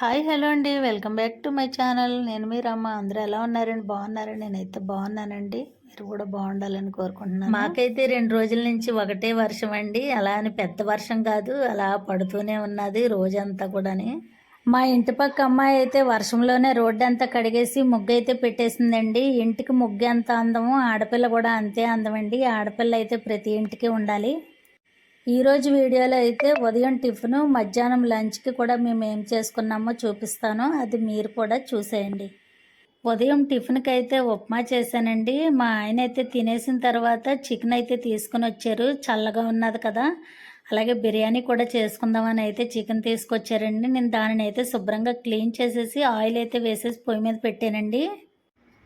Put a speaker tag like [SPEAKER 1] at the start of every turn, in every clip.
[SPEAKER 1] Hi hello అండి. Welcome back to my channel. నేను మీరు అమ్మ అందరూ ఎలా ఉన్నారండి? బాగున్నారండి నేనైతే బాగున్నానండి. మీరు కూడా బాగుండాలని కోరుకుంటున్నాను. మాకైతే రెండు రోజుల నుంచి ఒకటే వర్షం అండి. అలా అని పెద్ద వర్షం కాదు. అలా పడుతూనే ఉన్నది రోజంతా కూడాని. మా ఇంటి పక్క అమ్మాయి అయితే వర్షంలోనే రోడ్డు అంతా కడిగేసి ముగ్గు అయితే పెట్టేసిందండి. ఇంటికి ముగ్గు ఎంత అందమో ఆడపిల్ల కూడా అంతే అందమండి. ఆడపిల్ల అయితే ప్రతి ఇంటికి ఉండాలి. ఈరోజు వీడియోలో అయితే ఉదయం టిఫిన్ మధ్యాహ్నం లంచ్కి కూడా మేము ఏం చేసుకున్నామో చూపిస్తాను. అది మీరు కూడా చూసేయండి. ఉదయం టిఫిన్కి అయితే ఉప్మా చేశానండి. మా ఆయన అయితే తినేసిన తర్వాత చికెన్ అయితే తీసుకుని వచ్చారు. చల్లగా ఉన్నది కదా. అలాగే బిర్యానీ కూడా చేసుకుందామని అయితే చికెన్ తీసుకొచ్చారండి. నేను దానిని అయితే శుభ్రంగా క్లీన్ చేసేసి ఆయిల్ అయితే వేసేసి పొయ్యి మీద పెట్టానండి.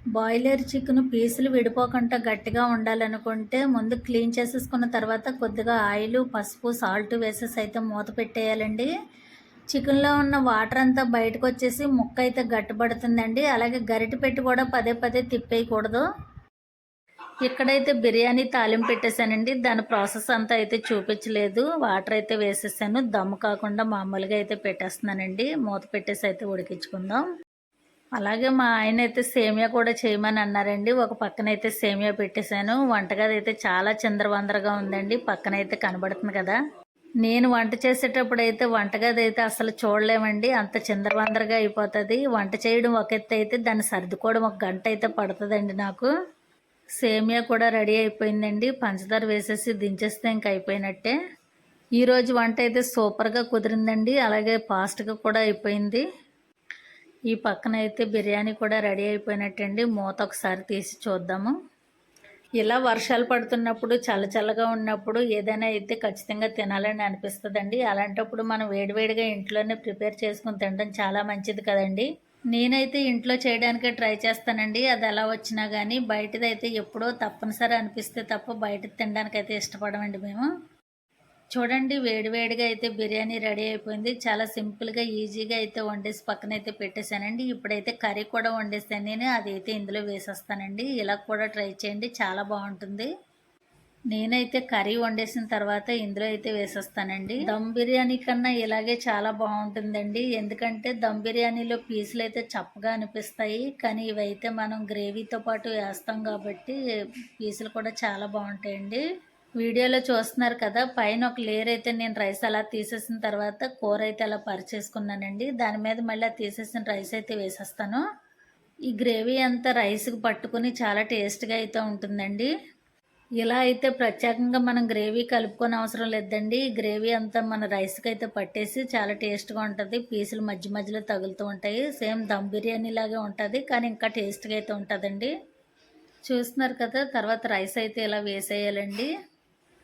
[SPEAKER 1] బాయిలర్ చికెన్ పీసులు విడిపోకుండా గట్టిగా ఉండాలనుకుంటే ముందు క్లీన్ చేసేసుకున్న తర్వాత కొద్దిగా ఆయిల్ పసుపు సాల్ట్ వేసేసి అయితే మూత పెట్టేయాలండి. చికెన్లో ఉన్న వాటర్ అంతా బయటకు వచ్చేసి ముక్క అయితే గట్టిపడుతుందండి. అలాగే గరిటె పెట్టి కూడా పదే పదే తిప్పేయకూడదు. ఇక్కడైతే బిర్యానీ తాలింపు పెట్టేశానండి. దాని ప్రాసెస్ అంతా అయితే చూపించలేదు. వాటర్ అయితే వేసేసాను. దమ్ము కాకుండా మామూలుగా అయితే పెట్టేస్తున్నానండి. మూత పెట్టేసి అయితే ఉడికించుకుందాం. అలాగే మా ఆయన అయితే సేమియా కూడా చేయమని అన్నారండి. ఒక పక్కన అయితే సేమియా పెట్టేశాను. వంటగది అయితే చాలా చిందరవందరగా ఉందండి. పక్కన అయితే కనబడుతుంది కదా. నేను వంట చేసేటప్పుడు అయితే వంటగది అయితే అసలు చూడలేమండి. అంత చిందరవందరగా అయిపోతుంది. వంట చేయడం ఒక ఎత్తు అయితే దాన్ని సర్దుకోవడం ఒక గంట అయితే పడుతుందండి నాకు. సేమియా కూడా రెడీ అయిపోయిందండి. పంచదార వేసేసి దించేస్తే ఇంక అయిపోయినట్టే. ఈరోజు వంట అయితే సూపర్గా కుదిరిందండి. అలాగే ఫాస్ట్గా కూడా అయిపోయింది. ఈ పక్కన అయితే బిర్యానీ కూడా రెడీ అయిపోయినట్టండి. మూత ఒకసారి తీసి చూద్దాము. ఇలా వర్షాలు పడుతున్నప్పుడు చల్లచల్లగా ఉన్నప్పుడు ఏదైనా అయితే ఖచ్చితంగా తినాలని అనిపిస్తుందండి. అలాంటప్పుడు మనం వేడివేడిగా ఇంట్లోనే ప్రిపేర్ చేసుకుని తినడం చాలా మంచిది కదండి. నేనైతే ఇంట్లో చేయడానికే ట్రై చేస్తానండి. అది ఎలా వచ్చినా కానీ బయటదైతే ఎప్పుడో తప్పనిసరి అనిపిస్తే తప్ప బయట తినడానికి అయితే ఇష్టపడమండి మేము. చూడండి వేడివేడిగా అయితే బిర్యానీ రెడీ అయిపోయింది. చాలా సింపుల్గా ఈజీగా అయితే వండేసి పక్కన అయితే పెట్టేశానండి. ఇప్పుడైతే కర్రీ కూడా వండేస్తాను నేను. అదైతే ఇందులో వేసేస్తానండి. ఇలా కూడా ట్రై చేయండి. చాలా బాగుంటుంది. నేనైతే కర్రీ వండేసిన తర్వాత ఇందులో అయితే వేసేస్తానండి. దమ్ బిర్యానీ కన్నా ఇలాగే చాలా బాగుంటుందండి. ఎందుకంటే దమ్ బిర్యానీలో పీసులు అయితే చప్పగా అనిపిస్తాయి. కానీ ఇవైతే మనం గ్రేవీతో పాటు వేస్తాం కాబట్టి పీసులు కూడా చాలా బాగుంటాయండి. వీడియోలో చూస్తున్నారు కదా పైన ఒక లేయర్ అయితే నేను రైస్ అలా తీసేసిన తర్వాత కూర అయితే అలా పరిచేసుకున్నానండి. దాని మీద మళ్ళీ తీసేసిన రైస్ అయితే వేసేస్తాను. ఈ గ్రేవీ అంతా రైస్కి పట్టుకుని చాలా టేస్ట్గా అయితే ఉంటుందండి. ఇలా అయితే ప్రత్యేకంగా మనం గ్రేవీ కలుపుకొని అవసరం లేదండి. గ్రేవీ అంతా మన రైస్కి అయితే పట్టేసి చాలా టేస్ట్గా ఉంటుంది. పీసులు మధ్య మధ్యలో తగులుతూ ఉంటాయి. సేమ్ దమ్ బిర్యానీ లాగే ఉంటుంది కానీ ఇంకా టేస్ట్గా అయితే ఉంటుందండి. చూస్తున్నారు కదా తర్వాత రైస్ అయితే ఇలా వేసేయాలండి.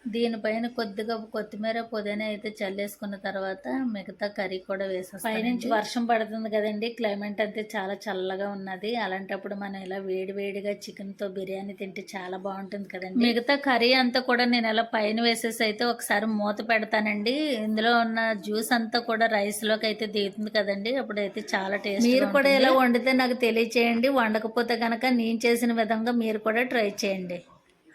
[SPEAKER 1] దీనిపైన కొద్దిగా కొత్తిమీర పుదీనా అయితే చల్లేసుకున్న తర్వాత మిగతా కర్రీ కూడా వేసేస్తాం పైనుంచి వర్షం పడుతుంది కదండి క్లైమేట్ అయితే చాలా చల్లగా ఉన్నది. అలాంటప్పుడు మనం ఇలా వేడి వేడిగా చికెన్తో బిర్యానీ తింటే చాలా బాగుంటుంది కదండి. మిగతా కర్రీ అంతా కూడా నేను ఇలా పైన వేసేసి అయితే ఒకసారి మూత పెడతానండి. ఇందులో ఉన్న జ్యూస్ అంతా కూడా రైస్లోకి అయితే దిగుతుంది కదండి అప్పుడైతే చాలా టేస్ట్ మీరు కూడా ఇలా వండితే నాకు తెలియచేయండి. వండకపోతే కనుక నేను చేసిన విధంగా మీరు కూడా ట్రై చేయండి.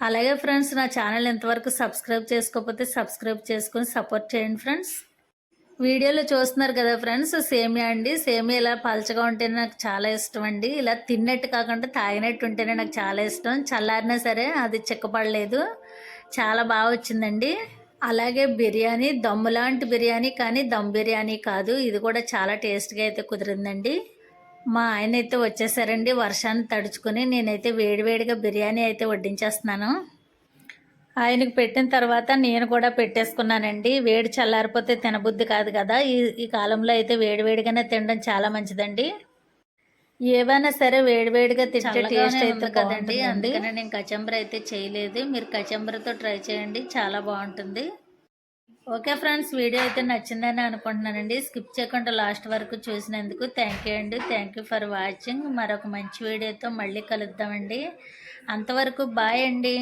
[SPEAKER 1] అలాగే ఫ్రెండ్స్ నా ఛానల్ ఎంతవరకు సబ్స్క్రైబ్ చేసుకోకపోతే సబ్స్క్రైబ్ చేసుకొని సపోర్ట్ చేయండి ఫ్రెండ్స్. వీడియోలో చూస్తున్నారు కదా ఫ్రెండ్స్ సేమియా అండి. సేమియా ఇలా పలచగా ఉంటేనే నాకు చాలా ఇష్టం అండి. ఇలా తిన్నట్టు కాకుండా తాగినట్టు ఉంటేనే నాకు చాలా ఇష్టం. చల్లారినా సరే అది చిక్కపడలేదు. చాలా బాగా వచ్చిందండి. అలాగే బిర్యానీ దమ్ము లాంటి బిర్యానీ కానీ దమ్ బిర్యానీ కాదు. ఇది కూడా చాలా టేస్ట్గా అయితే కుదిరిందండి. మా ఆయన అయితే వచ్చేసారండి. వర్షాన్ని తడుచుకుని నేనైతే వేడివేడిగా బిర్యానీ అయితే వడ్డించేస్తున్నాను. ఆయనకు పెట్టిన తర్వాత నేను కూడా పెట్టేసుకున్నానండి. వేడి చల్లారిపోతే తినబుద్ధి కాదు కదా. ఈ ఈ కాలంలో అయితే వేడివేడిగానే తినడం చాలా మంచిదండి. ఏవైనా సరే వేడివేడిగా తింటే టేస్ట్ అయితే కదండి. అందుకని నేను కచంబర అయితే చేయలేదు. మీరు కచంబరతో ట్రై చేయండి. చాలా బాగుంటుంది. ఓకే ఫ్రెండ్స్ వీడియో అయితే నచ్చిందని అనుకుంటున్నానండి. స్కిప్ చేయకుండా లాస్ట్ వరకు చూసినందుకు థ్యాంక్ యూ అండి. థ్యాంక్ యూ ఫర్ వాచింగ్ మరొక మంచి వీడియోతో మళ్ళీ కలుద్దామండి. అంతవరకు బాయ్ అండి.